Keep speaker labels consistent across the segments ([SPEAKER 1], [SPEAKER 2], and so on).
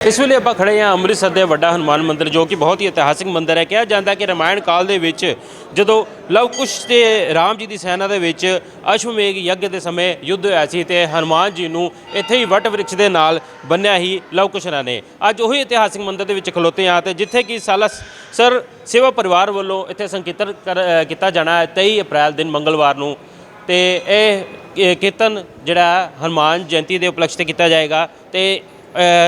[SPEAKER 1] ਇਸ ਵੇਲੇ ਆਪਾਂ ਖੜੇ ਹਾਂ ਅੰਮ੍ਰਿਤਸਰ ਦੇ ਵੱਡਾ ਹਨੂਮਾਨ ਮੰਦਿਰ, ਜੋ ਕਿ ਬਹੁਤ ਹੀ ਇਤਿਹਾਸਿਕ ਮੰਦਿਰ ਹੈ। ਕਿਹਾ ਜਾਂਦਾ ਕਿ ਰਾਮਾਇਣ ਕਾਲ ਦੇ ਵਿੱਚ ਜਦੋਂ ਲਵਕੁਸ਼ ਤੇ ਰਾਮ ਜੀ ਦੀ ਸੈਨਾ ਦੇ ਵਿੱਚ ਅਸ਼ਵਮੇਘ ਯੱਗ ਦੇ ਸਮੇਂ ਯੁੱਧ ਹੋਇਆ ਸੀ ਤੇ ਹਨੂਮਾਨ ਜੀ ਨੂੰ ਇੱਥੇ ਹੀ ਵਟ ਵ੍ਰਿਕਸ਼ ਦੇ ਨਾਲ ਬੰਨਿਆ ਹੀ ਲਵ ਕੁਸ਼ਰਾਂ ਨੇ। ਅੱਜ ਉਹੀ ਇਤਿਹਾਸਿਕ ਮੰਦਿਰ ਦੇ ਵਿੱਚ ਖਲੋਤੇ ਹਾਂ ਤੇ ਜਿੱਥੇ ਕਿ ਸਾਲਾ ਸਰ ਸੇਵਾ ਪਰਿਵਾਰ ਵੱਲੋਂ ਇੱਥੇ ਸੰਕੀਰਤਨ ਕਰ- ਕੀਤਾ ਜਾਣਾ ਹੈ 23 ਅਪ੍ਰੈਲ ਦਿਨ ਮੰਗਲਵਾਰ ਨੂੰ। ਤੇ ਇਹ ਕੀਰਤਨ ਜਿਹੜਾ ਹੈ, ਹਨੂਮਾਨ ਜਯੰਤੀ ਦੇ ਉਪਲਕਸ਼ ਤੇ ਕੀਤਾ ਜਾਏਗਾ ਤੇ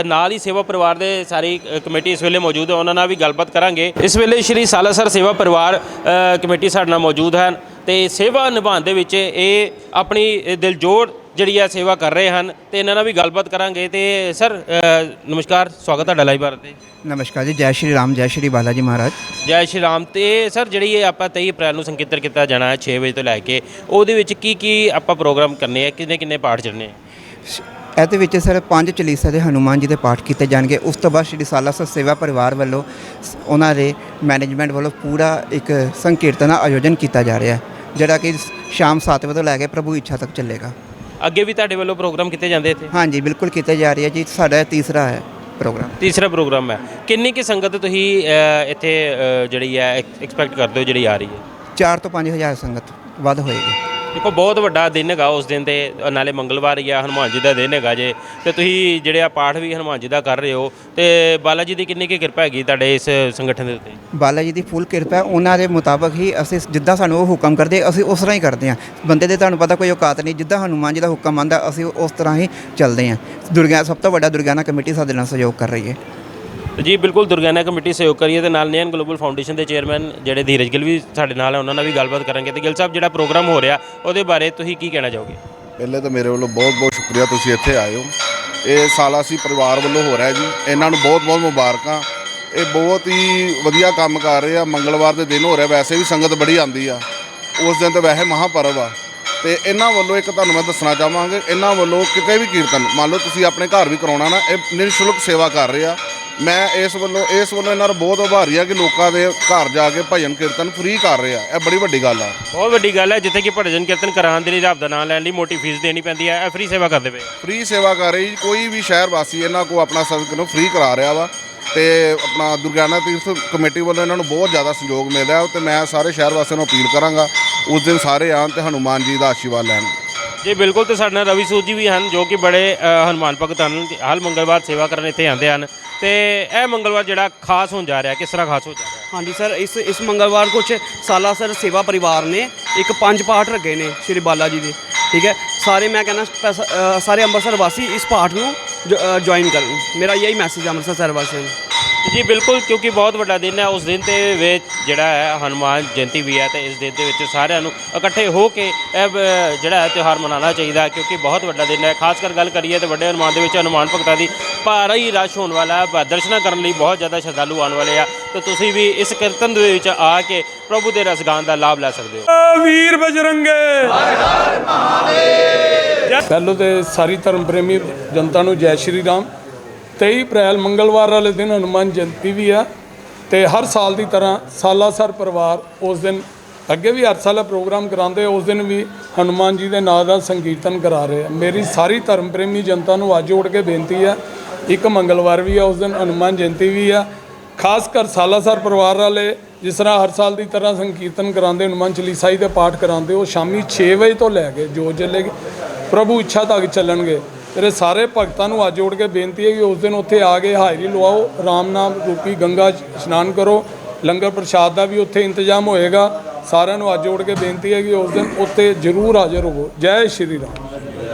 [SPEAKER 1] ਨਾਲ ਹੀ ਸੇਵਾ ਪਰਿਵਾਰ ਦੇ ਸਾਰੀ ਕਮੇਟੀ ਇਸ ਵੇਲੇ ਮੌਜੂਦ ਹੈ। ਉਹਨਾਂ ਨਾਲ ਵੀ ਗੱਲਬਾਤ ਕਰਾਂਗੇ। ਇਸ ਵੇਲੇ ਸ਼੍ਰੀ ਸਾਲਾਸਰ ਸੇਵਾ ਪਰਿਵਾਰ ਕਮੇਟੀ ਸਾਡੇ ਨਾਲ ਮੌਜੂਦ ਹਨ ਤੇ ਸੇਵਾ ਨਿਭਾਉਣ ਦੇ ਵਿੱਚ ਇਹ ਆਪਣੀ ਦਿਲਜੋੜ ਜਿਹੜੀ ਹੈ ਸੇਵਾ ਕਰ ਰਹੇ ਹਨ ਤੇ ਇਹਨਾਂ ਨਾਲ ਵੀ ਗੱਲਬਾਤ ਕਰਾਂਗੇ ਤੇ ਸਰ ਨਮਸਕਾਰ ਸਵਾਗਤ ਤੁਹਾਡਾ ਲਾਈਵ ਭਾਰਤ ਤੇ।
[SPEAKER 2] ਨਮਸਕਾਰ ਜੀ ਜੈ ਸ਼੍ਰੀ ਰਾਮ ਜੈ ਸ਼੍ਰੀ ਬਾਲਾ ਜੀ ਮਹਾਰਾਜ।
[SPEAKER 1] ਜੈ ਸ਼੍ਰੀ ਰਾਮ ਤੇ ਸਰ ਜਿਹੜੀ ਇਹ ਆਪਾਂ 23 ਅਪ੍ਰੈਲ ਨੂੰ ਸੰਕੀਰਤਨ ਕੀਤਾ ਜਾਣਾ ਹੈ 6 ਵਜੇ ਤੋਂ ਲੈ ਕੇ ਉਹਦੇ ਵਿੱਚ ਕੀ ਕੀ ਆਪਾਂ ਪ੍ਰੋਗਰਾਮ ਕਰਨੇ ਆ ਕਿੰਨੇ ਕਿੰਨੇ ਪਾਠ ਚੱਲਣੇ ਆ?
[SPEAKER 2] ਇਹਦੇ ਵਿੱਚ ਸਰ ਪੰਜ ਚਲੀਸਾ ਦੇ ਹਨੂਮਾਨ ਜੀ ਦੇ ਪਾਠ ਕੀਤੇ ਜਾਣਗੇ। ਉਸ ਤੋਂ ਬਾਅਦ ਸ਼੍ਰੀ ਸਾਲਾਸਰ ਸੇਵਾ ਪਰਿਵਾਰ ਵੱਲੋਂ ਸ- ਉਹਨਾਂ ਦੇ ਮੈਨੇਜਮੈਂਟ ਵੱਲੋਂ ਪੂਰਾ ਇੱਕ ਸੰਕੀਰਤਨ ਦਾ ਆਯੋਜਨ ਕੀਤਾ ਜਾ ਰਿਹਾ ਹੈ ਜਿਹੜਾ ਕਿ ਸ਼ਾਮ 7 ਵਜੇ ਤੋਂ ਲੈ ਕੇ ਪ੍ਰਭੂ ਇੱਛਾ ਤੱਕ ਚੱਲੇਗਾ।
[SPEAKER 1] ਅੱਗੇ ਵੀ ਤੁਹਾਡੇ ਵੱਲੋਂ ਪ੍ਰੋਗਰਾਮ ਕੀਤੇ ਜਾਂਦੇ ਇੱਥੇ?
[SPEAKER 2] ਹਾਂਜੀ ਬਿਲਕੁਲ ਕੀਤੇ ਜਾ ਰਹੀ ਹੈ ਜੀ। ਸਾਡਾ ਇਹ ਤੀਸਰਾ ਹੈ ਪ੍ਰੋਗਰਾਮ।
[SPEAKER 1] ਤੀਸਰਾ ਪ੍ਰੋਗਰਾਮ ਹੈ। ਕਿੰਨੀ ਕੀ ਸੰਗਤ ਤੁਸੀਂ ਅ, ਇੱਥੇ ਅ, ਜਿਹੜੀ ਹੈ ਐਕਸਪੈਕਟ ਕਰਦੇ ਹੋ ਜਿਹੜੀ ਆ ਰਹੀ ਹੈ?
[SPEAKER 2] 4 ਤੋਂ 5000 ਸੰਗਤ ਵੱਧ ਹੋਏਗੀ।
[SPEAKER 1] ਦੇਖੋ, ਬਹੁਤ ਵੱਡਾ ਦਿਨ ਹੈਗਾ ਉਸ ਦਿਨ ਤੇ, ਨਾਲੇ ਮੰਗਲਵਾਰ ਹੀ ਆ, ਹਨੂਮਾਨ ਜੀ ਦਾ ਦਿਨ ਹੈਗਾ ਜੇ। ਤੇ ਤੁਸੀਂ ਜਿਹੜੇ ਆ ਪਾਠ ਵੀ ਹਨੂਮਾਨ ਜੀ ਦਾ ਕਰ ਰਹੇ ਹੋ, ਤੇ ਬਾਲਾ ਜੀ ਦੀ ਕਿੰਨੀ ਕੀ ਕਿਰਪਾ ਹੈਗੀ ਤੁਹਾਡੇ ਇਸ ਸੰਗਠਨ ਦੇ ਉੱਤੇ?
[SPEAKER 2] ਬਾਲਾ ਜੀ ਦੀ ਫੁੱਲ ਕਿਰਪਾ ਹੈ ਉਹਨਾਂ ਦੇ ਮੁਤਾਬਕ ਹੀ ਅਸੀਂ ਜਿੱਦਾਂ ਸਾਨੂੰ ਉਹ ਹੁਕਮ ਕਰਦੇ, ਅਸੀਂ ਉਸ ਤਰ੍ਹਾਂ ਹੀ ਕਰਦੇ ਹਾਂ। ਬੰਦੇ ਦੇ ਤੁਹਾਨੂੰ ਪਤਾ ਕੋਈ ਔਕਾਤ ਨਹੀਂ, ਜਿੱਦਾਂ ਹਨੂਮਾਨ ਜੀ ਦਾ ਹੁਕਮ ਆਂਦਾ ਅਸੀਂ ਉਸ ਤਰ੍ਹਾਂ ਹੀ ਚੱਲਦੇ ਹਾਂ। ਦੁਰਗਾ, ਸਭ ਤੋਂ ਵੱਡਾ ਦੁਰਗਿਆਨਾ ਕਮੇਟੀ ਸਾਡੇ ਨਾਲ ਸਹਿਯੋਗ ਕਰ ਰਹੀ ਹੈ।
[SPEAKER 1] ਜੀ ਬਿਲਕੁਲ ਦੁਰਗਿਆਨਾ ਕਮੇਟੀ ਸਹਿਯੋਗ ਕਰੀਏ ਤੇ ਨਾਲ ਨੇਨ ਗਲੋਬਲ ਫਾਊਂਡੇਸ਼ਨ ਦੇ ਚੇਅਰਮੈਨ ਜਿਹੜੇ ਧੀਰਜ ਗਿੱਲ ਵੀ ਸਾਡੇ ਨਾਲ ਹੈ, ਉਹਨਾਂ ਨਾਲ ਵੀ ਗੱਲਬਾਤ ਕਰਾਂਗੇ। ਤੇ ਗਿੱਲ ਸਾਹਿਬ, ਜਿਹੜਾ ਪ੍ਰੋਗਰਾਮ ਹੋ ਰਿਹਾ, ਉਹਦੇ ਬਾਰੇ ਤੁਸੀਂ ਕੀ ਕਹਿਣਾ ਚਾਹੋਗੇ?
[SPEAKER 3] ਪਹਿਲੇ ਤਾਂ ਮੇਰੇ ਵੱਲੋਂ ਬਹੁਤ ਬਹੁਤ ਸ਼ੁਕਰੀਆ, ਤੁਸੀਂ ਇੱਥੇ ਆਏ ਹੋ। ਇਹ ਸਾਲਾ ਸੀ ਪਰਿਵਾਰ ਵੱਲੋਂ ਹੋ ਰਿਹਾ ਜੀ। ਇਹਨਾਂ ਨੂੰ ਬਹੁਤ ਬਹੁਤ ਮੁਬਾਰਕਾਂ। ਇਹ ਬਹੁਤ ਹੀ ਵਧੀਆ ਕੰਮ ਕਰ ਰਹੇ ਆ। ਮੰਗਲਵਾਰ ਦੇ ਦਿਨ ਹੋ ਰਿਹਾ ਵੈਸੇ ਵੀ ਸੰਗਤ ਬੜੀ ਆਂਦੀ ਆ। ਉਸ ਦਿਨ ਤਾਂ ਵੈਸੇ ਮਹਾਪਰਵ ਆ। ਤੇ ਇਹਨਾਂ ਵੱਲੋਂ ਇੱਕ ਤੁਹਾਨੂੰ ਮੈਂ ਦੱਸਣਾ ਚਾਹਾਂਗੇ, ਇਹਨਾਂ ਵੱਲੋਂ ਕਿਤੇ ਵੀ ਕੀਰਤਨ, ਮੰਨ ਲਓ ਤੁਸੀਂ ਆਪਣੇ ਘਰ ਵੀ ਕਰਾਉਣਾ ਨਾ, ਇਹ ਨਿਰਸ਼ੁਲਕ ਸੇਵਾ ਕਰ ਰਹੇ ਆ। ਮੈਂ ਇਸ ਵੱਲੋਂ ਇਸ ਵੱਲੋਂ ਇਹਨਾਂ ਦਾ ਬਹੁਤ ਆਭਾਰੀ ਆ ਕਿ ਲੋਕਾਂ ਦੇ ਘਰ ਜਾ ਕੇ ਭਜਨ ਕੀਰਤਨ ਫ੍ਰੀ ਕਰ ਰਹੇ ਆ। ਇਹ ਬੜੀ ਵੱਡੀ ਗੱਲ ਆ।
[SPEAKER 1] ਬਹੁਤ ਵੱਡੀ ਗੱਲ ਹੈ ਜਿੱਥੇ ਕਿ ਭਜਨ ਕੀਰਤਨ ਕਰਾਉਣ ਦੇ ਲਈ ਰੱਬ ਦਾ ਨਾਮ ਲੈਣ ਲਈ ਮੋਟੀ ਫੀਸ ਦੇਣੀ ਪੈਂਦੀ ਹੈ ਇਹ ਫ੍ਰੀ ਸੇਵਾ ਕਰਦੇ ਪਏ
[SPEAKER 3] ਫ੍ਰੀ ਸੇਵਾ ਕਰ ਰਹੀ ਕੋਈ ਵੀ ਸ਼ਹਿਰ ਵਾਸੀ ਇਹਨਾਂ ਕੋ ਆਪਣਾ ਸਰਵਿਸ ਨੂੰ ਫ੍ਰੀ ਕਰਾ ਰਿਹਾ ਵਾ ਤੇ ਆਪਣਾ ਦੁਰਗਿਆਨਾ ਤੀਰਥ ਕਮੇਟੀ ਵੱਲੋਂ ਇਹਨਾਂ ਨੂੰ ਬਹੁਤ ਜ਼ਿਆਦਾ ਸਹਿਯੋਗ ਮਿਲ ਰਿਹਾ ਤੇ ਮੈਂ ਸਾਰੇ ਸ਼ਹਿਰ ਵਾਸੀਆਂ ਨੂੰ ਅਪੀਲ ਕਰਾਂਗਾ ਉਸ ਦਿਨ ਸਾਰੇ ਆਉਣ ਤੇ ਹਨੂਮਾਨ ਜੀ ਦਾ ਆਸ਼ੀਰਵਾਦ ਲੈਣ।
[SPEAKER 1] ਜੀ ਬਿਲਕੁਲ ਤੇ ਸਾਡੇ ਨਾਲ ਰਵੀ ਸੂਦ ਜੀ ਵੀ ਹਨ ਜੋ ਕਿ ਬੜੇ ਅ, ਹਨੂਮਾਨ ਭਗਤ ਹਨ ਹਰ ਮੰਗਲਵਾਰ ਸੇਵਾ ਕਰਨ ਇੱਥੇ ਆਉਂਦੇ ਹਨ। ਤੇ ਇਹ ਮੰਗਲਵਾਰ ਜਿਹੜਾ ਖਾਸ ਹੋਣ ਜਾ ਰਿਹਾ, ਕਿਸ ਤਰ੍ਹਾਂ ਖਾਸ ਹੋ ਜਾ ਰਿਹਾ?
[SPEAKER 4] ਹਾਂਜੀ ਸਰ, ਇਸ ਇਸ ਮੰਗਲਵਾਰ ਕੁਝ ਸਾਲਾਸਰ ਸੇਵਾ ਪਰਿਵਾਰ ਨੇ ਇੱਕ ਪੰਜ ਪਾਠ ਰੱਖੇ ਨੇ ਸ਼੍ਰੀ ਬਾਲਾ ਜੀ ਦੇ, ਠੀਕ ਹੈ? ਸਾਰੇ ਮੈਂ ਕਹਿੰਦਾ ਸਪੈਸ- ਸਾਰੇ ਅੰਮ੍ਰਿਤਸਰ ਵਾਸੀ ਇਸ ਪਾਠ ਨੂੰ ਜੁਆਇਨ ਕਰਨ। ਮੇਰਾ ਇਹੀ ਮੈਸੇਜ ਅੰਮ੍ਰਿਤਸਰ ਸ਼ਹਿਰ ਵਾਸੀਆਂ ਨੂੰ।
[SPEAKER 1] ਜੀ ਬਿਲਕੁਲ ਕਿਉਂਕਿ ਬਹੁਤ ਵੱਡਾ ਦਿਨ ਹੈ। ਉਸ ਦਿਨ ਤੇ ਵਿੱਚ ਜਿਹੜਾ ਹੈ ਹਨੂਮਾਨ ਜਯੰਤੀ ਵੀ ਹੈ ਤੇ ਇਸ ਦਿਨ ਦੇ ਵਿੱਚ ਸਾਰਿਆਂ ਨੂੰ ਇਕੱਠੇ ਹੋ ਕੇ ਇਹ ਜਿਹੜਾ ਹੈ ਤਿਉਹਾਰ ਮਨਾਉਣਾ ਚਾਹੀਦਾ ਹੈ ਕਿਉਂਕਿ ਬਹੁਤ ਵੱਡਾ ਦਿਨ ਹੈ। ਖਾਸ ਕਰ ਗੱਲ ਕਰੀਏ ਤੇ ਵੱਡੇ ਹਨੂਮਾਨ ਦੇ ਵਿੱਚ ਹਨੂਮਾਨ ਭਗਤਾਂ ਦੀ ਭਾਰੀ ਰਸ਼ ਹੋਣ ਵਾਲਾ ਹੈ। ਦਰਸ਼ਨਾਂ ਕਰਨ ਲਈ ਬਹੁਤ ਜ਼ਿਆਦਾ ਸ਼ਰਧਾਲੂ ਆਉਣ ਵਾਲੇ ਆ। ਤੇ ਤੁਸੀਂ ਵੀ ਇਸ ਕੀਰਤਨ ਦੇ ਵਿੱਚ ਆ ਕੇ ਪ੍ਰਭੂ ਦੇ ਰਸਗਾਨ ਦਾ ਲਾਭ ਲੈ ਸਕਦੇ ਹੋ।
[SPEAKER 5] ਵੀਰ ਬਜਰੰਗੇ। ਪਹਿਲੋਂ ਤੇ ਸਾਰੀ ਧਰਮ ਪ੍ਰੇਮੀ ਜਨਤਾ ਨੂੰ ਜੈ ਸ਼੍ਰੀ ਰਾਮ 23 ਅਪ੍ਰੈਲ ਮੰਗਲਵਾਰ ਵਾਲੇ ਦਿਨ ਹਨੂੰਮਾਨ ਜਯੰਤੀ ਵੀ ਆ ਤੇ ਹਰ ਸਾਲ ਦੀ ਤਰ੍ਹਾਂ ਸਾਲਾਸਰ ਪਰਿਵਾਰ ਉਸ ਦਿਨ ਅੱਗੇ ਵੀ ਹਰ ਸਾਲ ਪ੍ਰੋਗਰਾਮ ਕਰਾਉਂਦੇ ਉਸ ਦਿਨ ਵੀ ਹਨੂੰਮਾਨ ਜੀ ਦੇ ਨਾਂ ਦਾ ਸੰਕੀਰਤਨ ਕਰਾ ਰਹੇ ਆ। ਮੇਰੀ ਸਾਰੀ ਧਰਮ ਪ੍ਰੇਮੀ ਜਨਤਾ ਨੂੰ ਅੱਜ ਉੱਠ ਕੇ ਬੇਨਤੀ ਆ, ਇੱਕ ਮੰਗਲਵਾਰ ਵੀ ਆ, ਉਸ ਦਿਨ ਹਨੂੰਮਾਨ ਜਯੰਤੀ ਵੀ ਆ। ਖਾਸ ਕਰ ਸਾਲਾਸਰ ਪਰਿਵਾਰ ਵਾਲੇ ਜਿਸ ਤਰ੍ਹਾਂ ਹਰ ਸਾਲ ਦੀ ਤਰ੍ਹਾਂ ਸੰਕੀਰਤਨ ਕਰਾਉਂਦੇ, ਹਨੂੰਮਾਨ ਚਾਲੀਸਾ ਜੀ ਦੇ ਪਾਠ ਕਰਾਉਂਦੇ, ਉਹ ਸ਼ਾਮੀ 6 ਵਜੇ ਤੋਂ ਲੈ ਕੇ ਜੋ ਚੱਲੇ ਪ੍ਰਭੂ ਇੱਛਾ ਤੱਕ ਚੱਲਣਗੇ। ਤੇਰੇ ਸਾਰੇ ਭਗਤਾਂ ਨੂੰ ਅੱਜ ਜੋੜ ਕੇ ਬੇਨਤੀ ਹੈ ਕਿ ਉਸ ਦਿਨ ਉੱਥੇ ਆ ਕੇ ਹਾਜ਼ਰੀ ਲਵਾਓ। ਰਾਮ ਨਾਮ ਰੂਪੀ ਗੰਗਾ ਇਸ਼ਨਾਨ ਕਰੋ। ਲੰਗਰ ਪ੍ਰਸ਼ਾਦ ਦਾ ਵੀ ਉੱਥੇ ਇੰਤਜ਼ਾਮ ਹੋਏਗਾ। ਸਾਰਿਆਂ ਨੂੰ ਅੱਜ ਜੋੜ ਕੇ ਬੇਨਤੀ ਹੈ ਕਿ ਉਸ ਦਿਨ ਉੱਥੇ ਜ਼ਰੂਰ ਹਾਜ਼ਰ ਹੋਵੋ। ਜੈ ਸ਼੍ਰੀ ਰਾਮ।